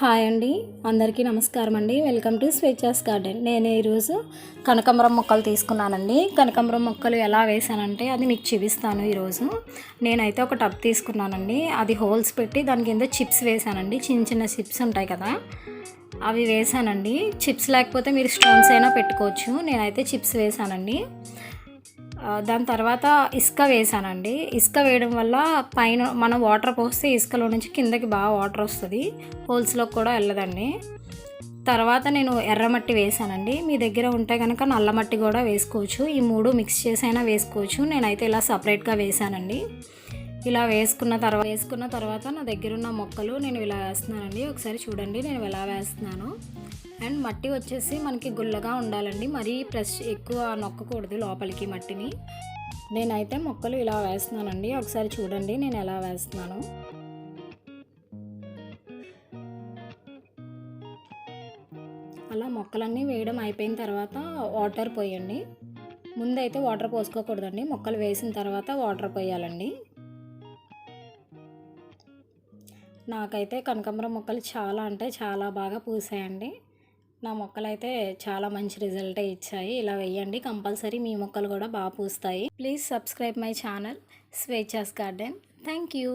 Hi అండి. అందరికీ నమస్కారం అండి. Welcome to Swechha's garden. నేను ఈరోజు కనకాంబరం మొక్కలు తీసుకున్నానండి. కనకాంబరం మొక్కలు ఎలా వేసానంటే అది మీకు చూపిస్తాను ఈరోజు. నేనైతే ఒక టబ్ తీసుకున్నానండి. అది హోల్స్ పెట్టి దాని కింద చిప్స్ వేసానండి చిన్న చిన్న చిప్స్ ఉంటాయి కదా అవి వేసానండి చిప్స్ లేకపోతే మీరు స్టోన్స్ అయినా పెట్టుకోవచ్చు. నేనైతే చిప్స్ వేసానండి దాని తర్వాత ఇసుక వేసానండి. ఇసుక వేయడం వల్ల పైన మనం వాటర్ పోస్తే ఇసుకలో నుంచి కిందకి బాగా వాటర్ వస్తుంది. హోల్స్లో కూడా వెళ్ళదండి. తర్వాత నేను ఎర్రమట్టి వేసానండి. మీ దగ్గర ఉంటే కనుక నల్ల మట్టి కూడా వేసుకోవచ్చు. ఈ మూడు మిక్స్ చేసైనా వేసుకోవచ్చు. నేనైతే ఇలా సపరేట్గా వేసానండి. ఇలా వేసుకున్న తర్వాత వేసుకున్న తర్వాత నా దగ్గర ఉన్న మొక్కలు నేను ఇలా వేస్తున్నానండి. ఒకసారి చూడండి నేను ఎలా వేస్తున్నాను. అండ్ మట్టి వచ్చేసి మనకి గుల్లగా ఉండాలండి. మరీ ప్రెస్ ఎక్కువ నొక్కకూడదు లోపలికి మట్టిని. నేనైతే మొక్కలు ఇలా వేస్తున్నానండి. ఒకసారి చూడండి నేను ఎలా వేస్తున్నాను. అలా మొక్కలన్నీ వేయడం అయిపోయిన తర్వాత వాటర్ పోయండి. ముందైతే వాటర్ పోసుకోకూడదండి. మొక్కలు వేసిన తర్వాత వాటర్ పోయాలండి. నాకైతే కనకాంబరం మొక్కలు చాలా అంటే చాలా బాగా పూసాయండి. నా మొక్కలు అయితే చాలా మంచి రిజల్టే ఇచ్చాయి. ఇలా వేయండి కంపల్సరీ మీ మొక్కలు కూడా బాగా పూస్తాయి. Please subscribe my channel Swechha's garden. Thank you.